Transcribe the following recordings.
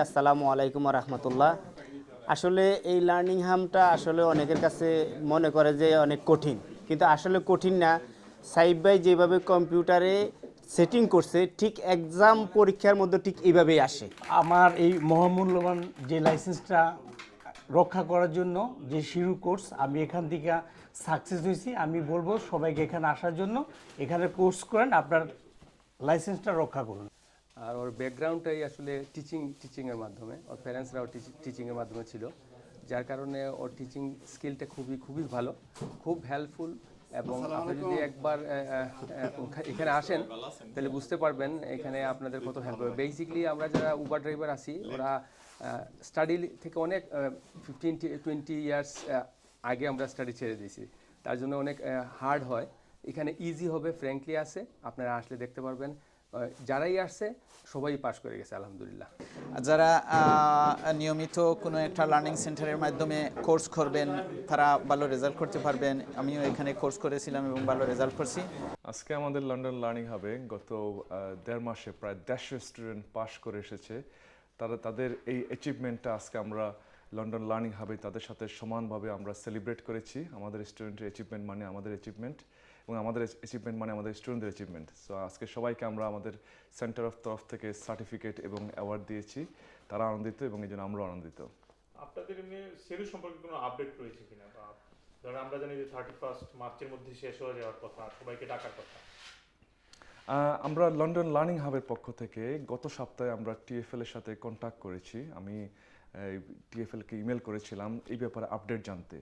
আসসালামু আলাইকুম রহমতুল্লাহ। আসলে এই লার্নিং হামটা আসলে অনেকের কাছে মনে করে যে অনেক কঠিন। কিন্তু আসলে কঠিন না। সাইব ভাই যেভাবে কম্পিউটারে সেটিং করছে, ঠিক এক্সাম পরীক্ষার মধ্যে ঠিক এইভাবেই আসে। আমার এই মহামূল্যবান যে লাইসেন্সটা রক্ষা করার জন্য যে শিরু কোর্স আমি এখান থেকে সাকসেস হয়েছি। আমি বলব সবাইকে এখানে আসার জন্য, এখানে কোর্স করেন, আপনার লাইসেন্সটা রক্ষা করুন। আর ওর ব্যাকগ্রাউন্ডটাই আসলে টিচিং টিচিংয়ের মাধ্যমে। ওর প্যারেন্টসরাও টিচিংয়ের মাধ্যমে ছিল। যার কারণে ওর টিচিং স্কিলটা খুবই খুবই ভালো। খুব হেল্পফুল এবং আপনি যদি একবার এখানে আসেন তাহলে বুঝতে পারবেন এখানে আপনাদের কত হেল্প হবে। বেসিকলি আমরা যারা উবার ড্রাইভার আছি ওরা স্টাডি থেকে অনেক ফিফটিন টোয়েন্টি ইয়ার্স আগে আমরা স্টাডি ছেড়ে দিয়েছি। তার জন্য অনেক হার্ড হয়। এখানে ইজি হবে ফ্র্যাঙ্কলি আছে। আপনারা আসলে দেখতে পারবেন। যারাই আসছে সবাই পাশ করে গেছে আলহামদুলিল্লাহ। যারা নিয়মিত কোনো একটা লার্নিং সেন্টারের মাধ্যমে কোর্স করবেন তারা ভালো রেজাল্ট করতে পারবেন। আমিও এখানে কোর্স করেছিলাম এবং ভালো রেজাল্ট করছি। আজকে আমাদের লন্ডন লার্নিং হবে গত দেড় মাসে প্রায় দেড়শো স্টুডেন্ট পাশ করে এসেছে। তারা তাদের এই অ্যাচিভমেন্টটা আজকে আমরা লন্ডন লার্নিং হাবে তাদের সাথে সমানভাবে আমরা সেলিব্রেট করেছি। আমাদের স্টুডেন্টের অ্যাচিভমেন্ট মানে আমাদের অ্যাচিভমেন্ট এবং আমাদের অ্যাচিভমেন্ট মানে আমাদের স্টুডেন্টদের অ্যাচিভমেন্ট সো আজকে সবাইকে আমরা আমাদের সেন্টার অফ তরফ থেকে সার্টিফিকেট এবং অ্যাওয়ার্ড দিয়েছি। তারা আনন্দিত এবং এই জন্য আমরাও আনন্দিত। আপনাদের সম্পর্কে কোনো আপডেট রয়েছে কিনা? বা ধরো আমরা জানি যে থার্টি ফার্স্ট মার্চের মধ্যে শেষ হয়ে যাওয়ার কথা সবাইকে ডাকার কথা। আমরা লন্ডন লার্নিং হাবের পক্ষ থেকে গত সপ্তাহে আমরা টিএফএল এর সাথে কন্ট্যাক্ট করেছি। আমি টিএফএলকে ইমেল করেছিলাম এই ব্যাপারে আপডেট জানতে।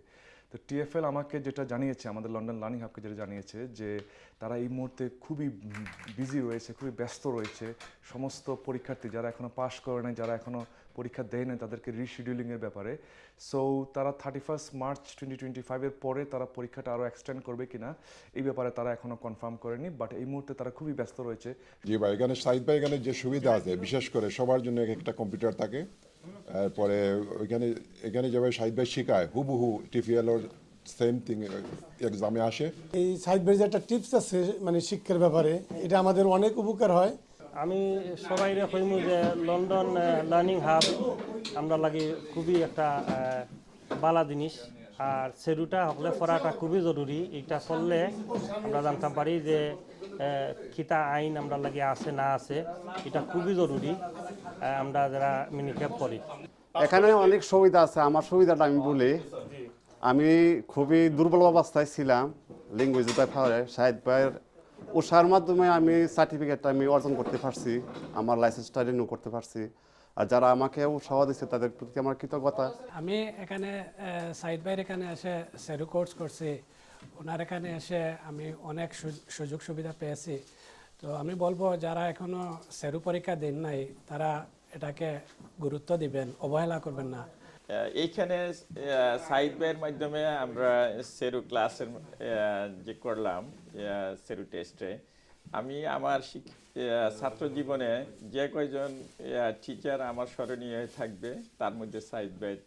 তো টিএফএল আমাকে যেটা জানিয়েছে, আমাদের লন্ডন লার্নিং হাবকে যেটা জানিয়েছে যে তারা এই মুহূর্তে খুবই বিজি রয়েছে, খুবই ব্যস্ত রয়েছে। সমস্ত পরীক্ষার্থী যারা এখনও পাশ করে নাই, যারা এখনও পরীক্ষা দেয় নাই, তাদেরকে রিশিডিউলিংয়ের ব্যাপারে। সো তারা thirty first March twenty twenty ফাইভের পরে তারা পরীক্ষাটা আরও এক্সটেন্ড করবে কি না এই ব্যাপারে তারা এখনও কনফার্ম করেনি বাট এই মুহূর্তে তারা খুবই ব্যস্ত রয়েছে। জি ভাই, এখানে সাইদ ভাই এখানে যে সুবিধা আছে, বিশেষ করে সবার জন্য এক একটা কম্পিউটার থাকে। তারপরে ওইখানে এখানে যেভাবে সাহিদ ভাই শেখায় হুবহু টিফিএলও সেম থিং এক্সামে আসে। এই সাহিদ ভাই যে একটা টিপস আছে মানে শিক্ষার ব্যাপারে। এটা আমাদের অনেক উপকার হয়। আমি সবাই কইমু যে লন্ডন লার্নিং হাব আমরা লাগি খুবই একটা বালা জিনিস। আর সেরুটা হলে পড়াটা খুবই জরুরি। এটা করলে আমরা জানতাম পারি যে কিতা আইন আমরা লাগে আছে, না আছে, এটা খুবই জরুরি আমরা যারা মিনিকেপ করি। এখানে অনেক সুবিধা আছে। আমার সুবিধাটা আমি বলি, আমি খুবই দুর্বল অবস্থায় ছিলাম ল্যাঙ্গুয়েজ ব্যাপারে সাহিদ ভাইয়ের উষার মাধ্যমে আমি সার্টিফিকেটটা আমি অর্জন করতে পারছি, আমার লাইসেন্সটা রিনিউ করতে পারছি। আর যারা আমাকে উৎসাহ দিচ্ছে তাদের প্রতি আমার কৃতজ্ঞতা। আমি এখানে সাইড বাইর এখানে এসে সেরু কোর্স করছি। ওনার এখানে এসে আমি অনেক সু- সুযোগ সুবিধা পেয়েছি। তো আমি বলব যারা এখনও সেরু পরীক্ষা দেন নাই তারা এটাকে গুরুত্ব দিবেন অবহেলা করবেন না। এইখানে সাইড বাইয়ের মাধ্যমে আমরা সেরু ক্লাসের যে করলাম সেরু টেস্টে আমি আমার ছাত্র জীবনে যে কয়জন টিচার আমার স্মরণীয় থাকবে, তার মধ্যে সাইড বের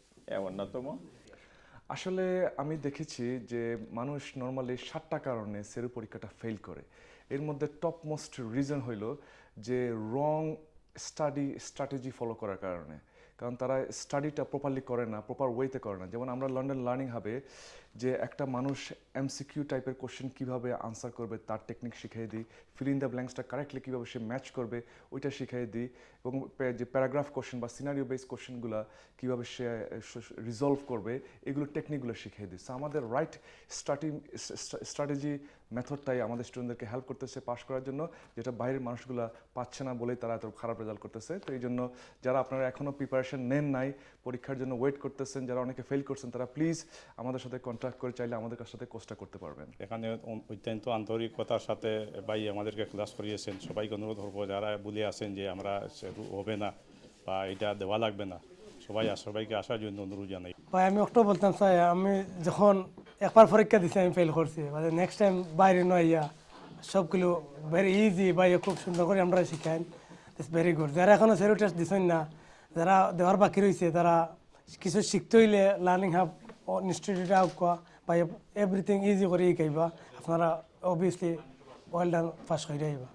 অন্যতম। আসলে আমি দেখেছি যে মানুষ নর্মালি সাতটা কারণে সেরু পরীক্ষাটা ফেল করে। এর মধ্যে টপ মোস্ট রিজন হইল যে রং স্টাডি স্ট্র্যাটেজি ফলো করার কারণে। কারণ তারা স্টাডিটা প্রপারলি করে না প্রপার ওয়েতে করে না। যেমন আমরা লন্ডন লার্নিং হবে যে একটা মানুষ এমসিকিউ টাইপের কোশ্চেন কীভাবে আনসার করবে, তার টেকনিক শিখিয়ে দিই। ফিল ইন দ্য ব্ল্যাঙ্কসটা কারেক্টলি কীভাবে সে ম্যাচ করবে, ওইটা শিখিয়ে দিই। এবং যে প্যারাগ্রাফ কোশ্চেন বা সিনারিও বেস কোশ্চেনগুলো কীভাবে সে রিজলভ করবে, এগুলো টেকনিকগুলো শিখিয়ে দিই। সো আমাদের রাইট স্টার্টিং স্ট্র্যাটেজি মেথডটাই আমাদের স্টুডেন্টদেরকে হেল্প করতেছে পাস করার জন্য, যেটা বাইরের মানুষগুলো পাচ্ছে না বলেই তারা এত খারাপ রেজাল্ট করতেছে। তো এই জন্য যারা আপনারা এখনও প্রিপারেশন নেন নাই, পরীক্ষার জন্য ওয়েট করতেছেন, যারা অনেকে ফেল করছেন, তারা প্লিজ আমাদের সাথে কন্ট্যাক্ট করে, চাইলে আমাদের সাথে কোর্সটা করতে পারবেন। এখানে অত্যন্ত আন্তরিকতার সাথে ভাই আমাদেরকে ক্লাস করিয়েছেন। সবাইকে অনুরোধ করব যারা বলে আছেন যে আমরা হবে না বা এটা দেওয়া লাগবে না সবাই সবাইকে আসার জন্য অনুরোধ জানাই। ভাই আমি একটু বলতাম স্যার আমি যখন একবার পরীক্ষা দিছি আমি ফেল করছি। মানে নেক্সট টাইম বাইরে নয় ইয়া সবগুলো ভেরি ইজি বা ইয়ে খুব সুন্দর করে আমরা শিখাই। ইটস ভেরি গুড যারা এখনও সেরো টেস্ট দিছেন না যারা দেওয়ার বাকি রয়েছে তারা কিছু শিখতে হইলে লার্নিং হাব ইনস্টিটিউট হাব কোয়া বা এভরিথিং ইজি করে শিখাইবা। আপনারা অবভিয়াসলি ওয়েল ডান পাস করে আইবা।